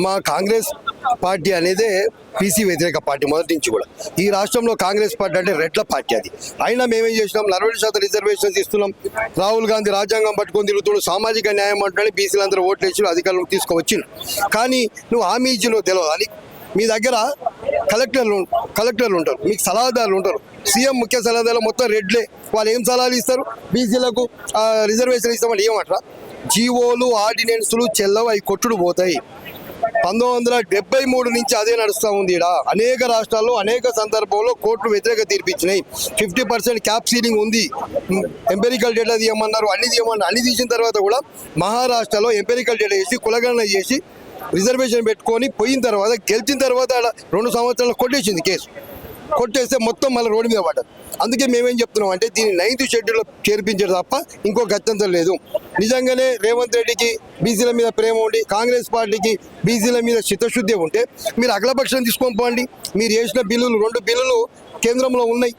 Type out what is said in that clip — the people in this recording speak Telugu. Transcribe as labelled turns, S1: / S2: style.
S1: మా కాంగ్రెస్ పార్టీ అనేది పీసీ వ్యతిరేక పార్టీ మొదటి నుంచి కూడా. ఈ రాష్ట్రంలో కాంగ్రెస్ పార్టీ అంటే రెడ్ల పార్టీ అది. అయినా మేమేం చేసినాం? నలభై శాతం రిజర్వేషన్స్ ఇస్తున్నాం. రాహుల్ గాంధీ రాజ్యాంగం పట్టుకొని తిరుగుతుడు సామాజిక న్యాయం అంటున్నాడు బీసీలందరూ ఓట్లు వేసి అధికారులు తీసుకువచ్చిన కానీ నువ్వు హామీ ఇచ్చినో తెలియదు అని మీ దగ్గర కలెక్టర్లు కలెక్టర్లు ఉంటారు. మీకు సలహాదారులు ఉంటారు. సీఎం ముఖ్య సలహాదారులు మొత్తం రెడ్లే. వాళ్ళు ఏం సలహాలు ఇస్తారు? బీసీలకు రిజర్వేషన్ ఇస్తామని ఏమంటారా? జీవోలు ఆర్డినెన్స్లు చెల్లవు అవి కొట్టుడు పోతాయి. పంతొమ్మిది వందల డెబ్బై మూడు నుంచి అదే నడుస్తూ ఉంది ఇక్కడ అనేక రాష్ట్రాల్లో అనేక సందర్భంలో కోర్టులు వ్యతిరేక తీర్పిచ్చినాయి. ఫిఫ్టీ పర్సెంట్ క్యాప్ సీలింగ్ ఉంది. ఎంపెరికల్ డేటా తీయమన్నారు అన్ని తీయమన్నారు అన్ని తీసిన తర్వాత కూడా మహారాష్ట్రలో ఎంపెరికల్ డేటా చేసి కులగణన చేసి రిజర్వేషన్ పెట్టుకొని పోయిన తర్వాత గెలిచిన తర్వాత ఆడ రెండు సంవత్సరాలు కొట్టేసింది కేసు. కొట్టేస్తే మొత్తం మళ్ళీ రోడ్డు మీద పడ్డారు అందుకే మేమేం చెప్తున్నాం అంటే దీన్ని నైన్త్ షెడ్యూల్లో చేర్పించడం తప్ప ఇంకో గత్యంతరం లేదు. నిజంగానే రేవంత్ రెడ్డికి బీసీల మీద ప్రేమ ఉండి కాంగ్రెస్ పార్టీకి బీసీల మీద చిత్తశుద్ధి ఉంటే మీరు అఖిలపక్షం తీసుకొని పోండి. మీరు చేసిన బిల్లులు రెండు బిల్లులు కేంద్రంలో ఉన్నాయి.